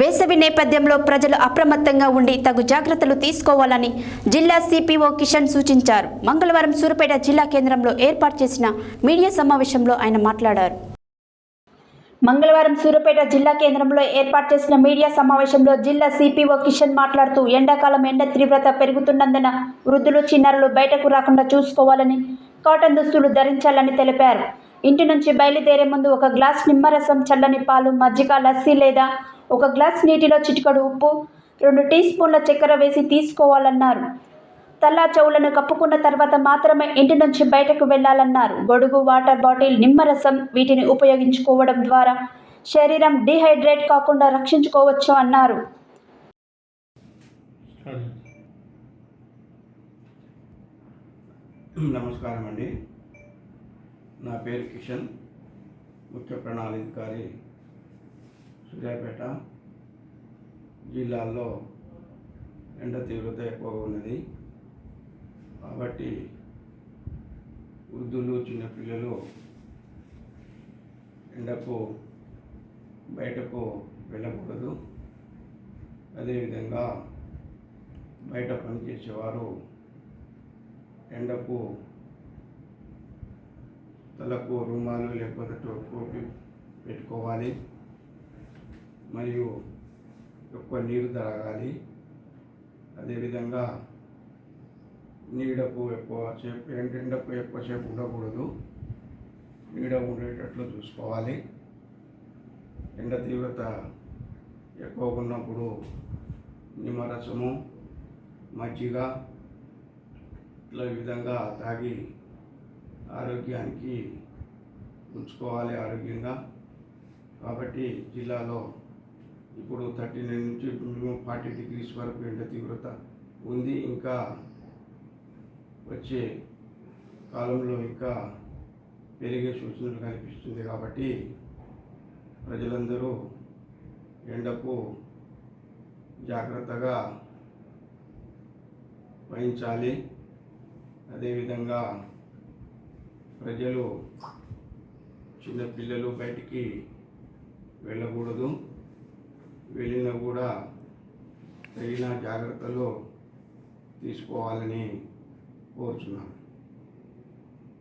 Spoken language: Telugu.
వేసవి నేపథ్యంలో ప్రజలు అప్రమత్తంగా ఉండి తగు జాగ్రత్తలు తీసుకోవాలని జిల్లా సిపిఓ కిషన్ సూచించారు. మంగళవారం సూర్యాపేట జిల్లా కేంద్రంలో ఏర్పాటు చేసిన మీడియా సమావేశంలో ఆయన మాట్లాడారు. మంగళవారం సూర్యపేట జిల్లా కేంద్రంలో ఏర్పాటు చేసిన మీడియా సమావేశంలో జిల్లా సిపిఓ కిషన్ మాట్లాడుతూ ఎండాకాలం ఎండ తీవ్రత పెరుగుతున్నందున వృద్ధులు చిన్నారులు బయటకు రాకుండా చూసుకోవాలని కాటన్ దుస్తులు ధరించాలని తెలిపారు. ఇంటి నుంచి బయలుదేరే ముందు ఒక గ్లాస్ నిమ్మరసం చల్లని పాలు మజ్జిగ లస్సీ లేదా ఒక గ్లాస్ నీటిలో చిటికడు ఉప్పు రెండు టీ స్పూన్ల చక్కెర వేసి తీసుకోవాలన్నారు. తల్లా చెవులను కప్పుకున్న తర్వాత మాత్రమే ఇంటి నుంచి బయటకు వెళ్ళాలన్నారు గొడుగు వాటర్ బాటిల్ నిమ్మరసం వీటిని ఉపయోగించుకోవడం ద్వారా శరీరం డిహైడ్రేట్ కాకుండా రక్షించుకోవచ్చు అన్నారు. నమస్కారం అండి నా పేరు కిషన్ ముఖ్య ప్రణాళికారి సూర్యాపేట జిల్లాల్లో ఎండ తీవ్రత ఎక్కువగా ఉన్నది. కాబట్టి వృద్ధులు చిన్నపిల్లలు ఎండకు బయటకు వెళ్ళకూడదు. అదేవిధంగా బయట పనిచేసేవారు ఎండకు తలకు రుమాలు లేకపోతే టోపీ పెట్టుకోవాలి. మరియు ఎక్కువ నీరు తాగాలి. అదేవిధంగా నీడకు ఎక్కువ సేపు ఎండ ఎండకు ఎక్కువసేపు ఉండకూడదు. నీడ ఉండేటట్లు చూసుకోవాలి. ఎండ తీవ్రత ఎక్కువగా ఉన్నప్పుడు నిమ్మరసము మజ్జిగ ఇట్లా ఈ విధంగా తాగి ఆరోగ్యానికి ఉంచుకోవాలి ఆరోగ్యంగా. కాబట్టి జిల్లాలో ఇప్పుడు థర్టీ నైన్ నుంచి ఫార్టీ డిగ్రీస్ వరకు ఎండ తీవ్రత ఉంది. ఇంకా వచ్చే కాలంలో ఇంకా పెరిగే సూచనలు కనిపిస్తుంది కాబట్టి ప్రజలందరూ ఎండకు జాగ్రత్తగా వహించాలి. అదేవిధంగా ప్రజలు చిన్నపిల్లలు బయటికి వెళ్ళకూడదు. వెళ్ళినా కూడా తగిన జాగ్రత్తలు తీసుకోవాలని కోరుచున్నాను.